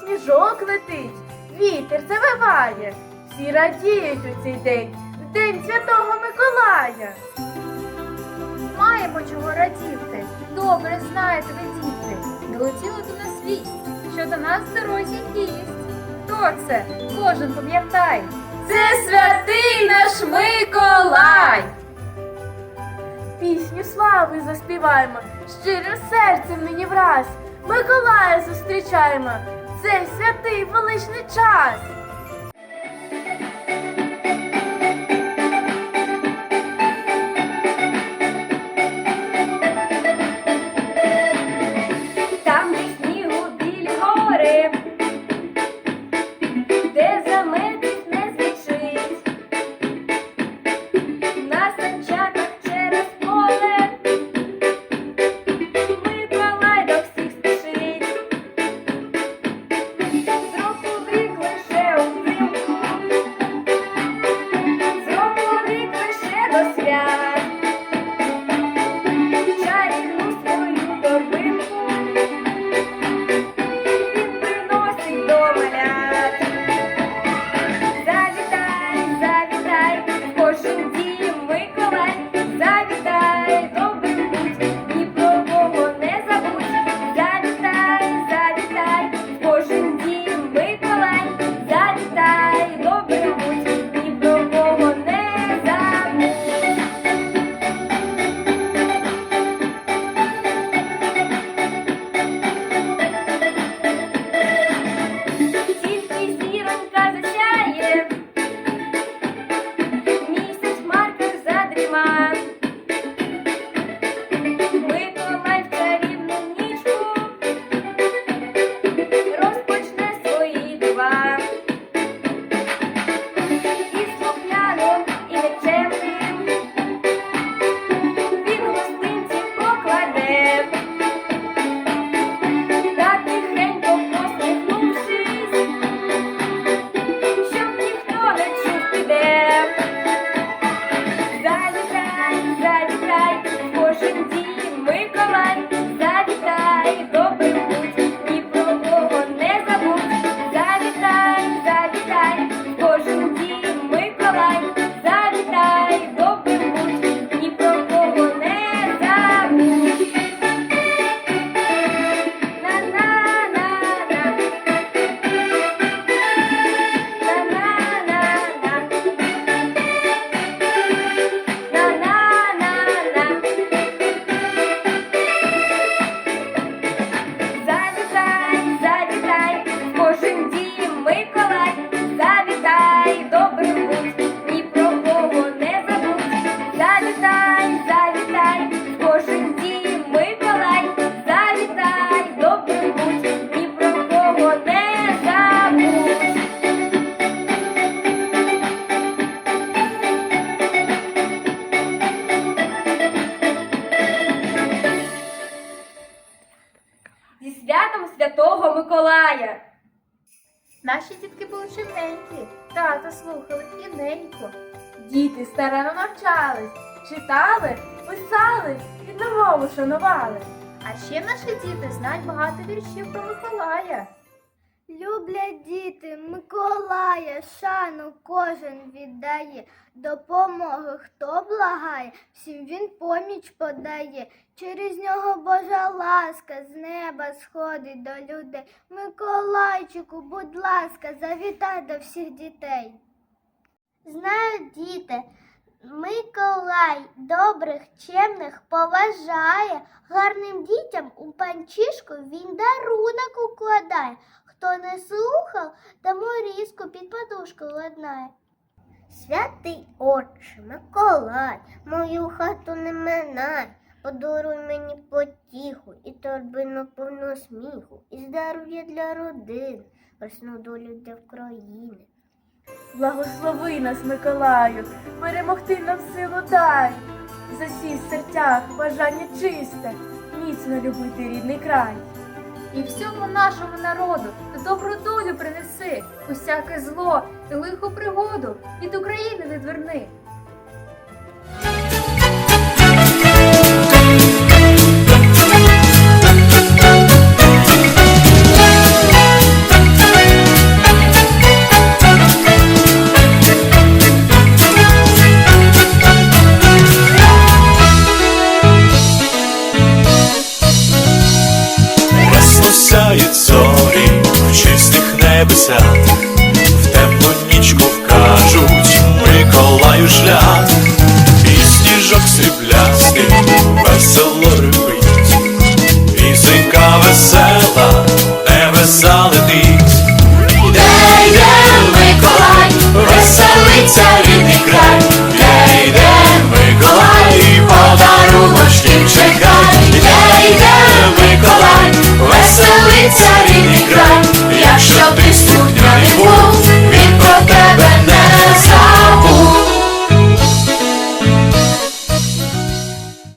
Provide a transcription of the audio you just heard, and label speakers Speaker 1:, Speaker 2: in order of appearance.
Speaker 1: сніжок летить, вітер завиває. Всі радіють у цей день, в день Святого Миколая.
Speaker 2: Маємо чого радіти. Добре знаєте ви, діти. Долетіло до нас вість, що до нас дорозі гість. Хто це? Кожен пам'ятай. Це святий наш Миколай!
Speaker 1: Пісню слави заспіваємо, щирим серцем нині враз. Миколая зустрічаємо, цей святий величний час.
Speaker 2: Зі святом Святого Миколая!
Speaker 3: Наші дітки були чимненькі, тата слухали і ненько.
Speaker 1: Діти старано навчались, читали, писали і новому шанували.
Speaker 3: А ще наші діти знають багато віршів про Миколая.
Speaker 4: Люблять діти Миколая, шану кожен віддає, допомоги хто благає, всім він поміч подає. Через нього Божа ласка з неба сходить до людей. Миколайчику, будь ласка, завітай до всіх дітей. Знають діти, Миколай добрих, чемних поважає, гарним дітям у панчішку він дарунок укладає. Хто не слухав, тому різку під подушку ладнає. Святий отче, Миколай, мою хату не минай, подаруй мені потіху і торбину повну сміху, і здоров'я для родини, весну долю для країни.
Speaker 1: Благослови нас, Миколаю, перемогти нам силу дай. Засій в серцях бажання чисте, міцно любити рідний край.
Speaker 2: І всьому нашому народу добру долю принеси, усяке зло і лиху пригоду від України відверни.
Speaker 5: 下。